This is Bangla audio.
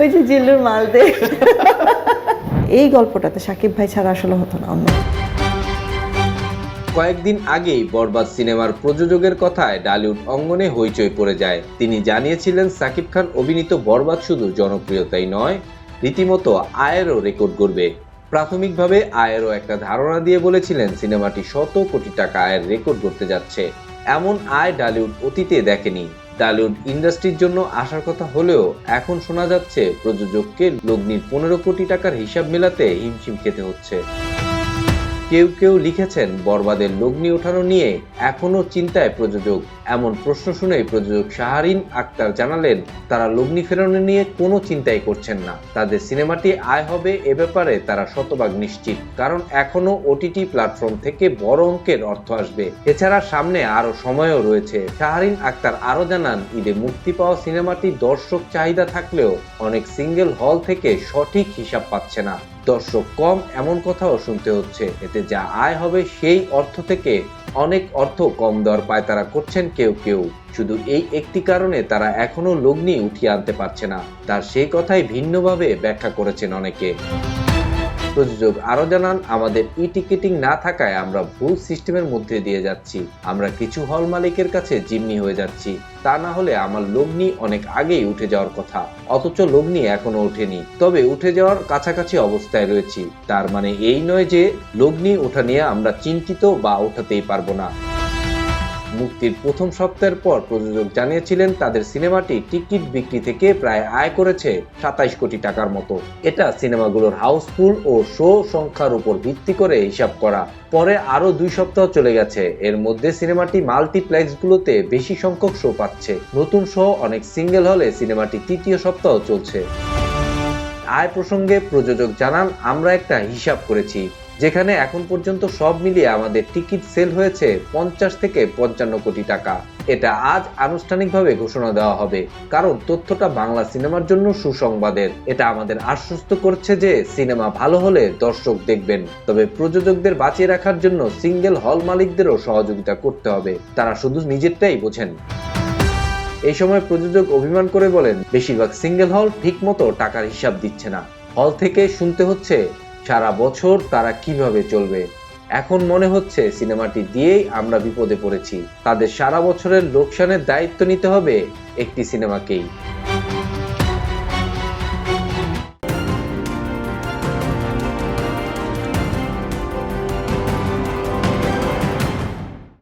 ওই যে জিল্লুর মাল দে এই গল্পটাতে সাকিব ভাই ছাড়া আসলে হতো না অন্য। কয়েকদিন আগেই বরবাদ সিনেমার প্রযোজকের কথায় ডালিউড অঙ্গনে হইচই পড়ে যায়। তিনি জানিয়েছিলেন সাকিব খান অভিনীত বরবাদ শুধু জনপ্রিয়তাই নয় রীতিমতো আয়েরও রেকর্ড করবে প্রাথমিকভাবে আয়েরও একটা ধারণা দিয়ে বলেছিলেন সিনেমাটি শত কোটি টাকা আয়ের রেকর্ড করতে যাচ্ছে। এমন আয় ডালিউড অতীতে দেখেনি। ডালিউড ইন্ডাস্ট্রির জন্য আসার কথা হলেও এখন শোনা যাচ্ছে প্রযোজককে লগ্নির পনেরো কোটি টাকার হিসাব মেলাতে হিমশিম খেতে হচ্ছে। কেউ কেউ লিখেছেন, বরবাদের লগ্নি ওঠানো নিয়ে এখনও চিন্তায় প্রযোজক। এমন প্রশ্ন শুনেই প্রযোজক শাহরিন আক্তার জানালেন, তারা লগ্নি ফেরানো নিয়ে কোনো চিন্তাই করছেন না। তাদের সিনেমাটি আয় হবে এ ব্যাপারে তারা শতভাগ নিশ্চিত, কারণ এখনও ওটিটি প্ল্যাটফর্ম থেকে বড় অঙ্কের অর্থ আসবে। এছাড়া সামনে আরও সময়ও রয়েছে। শাহরিন আক্তার আরও জানান, ঈদে মুক্তি পাওয়া সিনেমাটি দর্শক চাহিদা থাকলেও অনেক সিঙ্গেল হল থেকে সঠিক হিসাব পাচ্ছে না। দর্শক কম এমন কথাও শুনতে হচ্ছে। এতে যা আয় হবে সেই অর্থ থেকে অনেক অর্থ কম দর পায় তারা করছেন কেউ কেউ। শুধু এই একটি কারণে তারা এখনও লগ্নি উঠিয়ে আনতে পারছে না। তার সেই কথাই ভিন্নভাবে ব্যাখ্যা করেছেন অনেকে। প্রযোজক আরও জানান, আমাদের ই টিকিটিং না থাকায় আমরা ভুল সিস্টেমের মধ্যে দিয়ে যাচ্ছি। আমরা কিছু হল মালিকের কাছে জিম্মি হয়ে যাচ্ছি। তা না হলে আমার লগ্নি অনেক আগেই উঠে যাওয়ার কথা। অথচ লগ্নি এখনও ওঠেনি। তবে উঠে যাওয়ার কাছাকাছি অবস্থায় রয়েছি। তার মানে এই নয় যে লগ্নি ওঠা নিয়ে আমরা চিন্তিত বা ওঠাতেই পারব না। মুক্তির প্রথম সপ্তাহের পর প্রযোজক জানিয়েছিলেন, তাদের সিনেমাটি টিকিট বিক্রি থেকে প্রায় আয় করেছে সাতাইশ কোটি টাকার মতো। এটা সিনেমাগুলোর হাউসফুল ও শো সংখ্যার উপর ভিত্তি করে হিসাব করা। পরে আরও দুই সপ্তাহ চলে গেছে। এর মধ্যে সিনেমাটি মাল্টিপ্লেক্সগুলোতে বেশি সংখ্যক শো পাচ্ছে। নতুন শো অনেক সিঙ্গেল হলে সিনেমাটি তৃতীয় সপ্তাহ চলছে। আয় প্রসঙ্গে প্রযোজক জানান, আমরা একটা হিসাব করেছি। যেখানে এখন পর্যন্ত সব মিলিয়ে আমাদের টিকিট সেল হয়েছে পঞ্চাশ থেকে পঞ্চান্ন কোটি টাকা। এটা আজ আনুষ্ঠানিকভাবে ঘোষণা দেওয়া হবে। কারণ তথ্যটা বাংলা সিনেমার জন্য সুসংবাদের। এটা আমাদের আশ্বস্ত করছে যে সিনেমা ভালো হলে দর্শক দেখবেন। তবে প্রযোজকদের বাঁচিয়ে রাখার জন্য সিঙ্গেল হল মালিকদেরও সহযোগিতা করতে হবে। তারা শুধু নিজেরটাই বোঝেন। এই সময় প্রযোজক অভিমান করে বলেন, বেশিরভাগ সিঙ্গেল হল ঠিকমতো টাকার হিসাব দিচ্ছে না। হল থেকে শুনতে হচ্ছে সারা বছর তারা কীভাবে চলবে? এখন মনে হচ্ছে সিনেমাটি দিয়েই আমরা বিপদে পড়েছি। তাদের সারা বছরের লোকসানের দায়িত্ব নিতে হবে একটি সিনেমাকেই।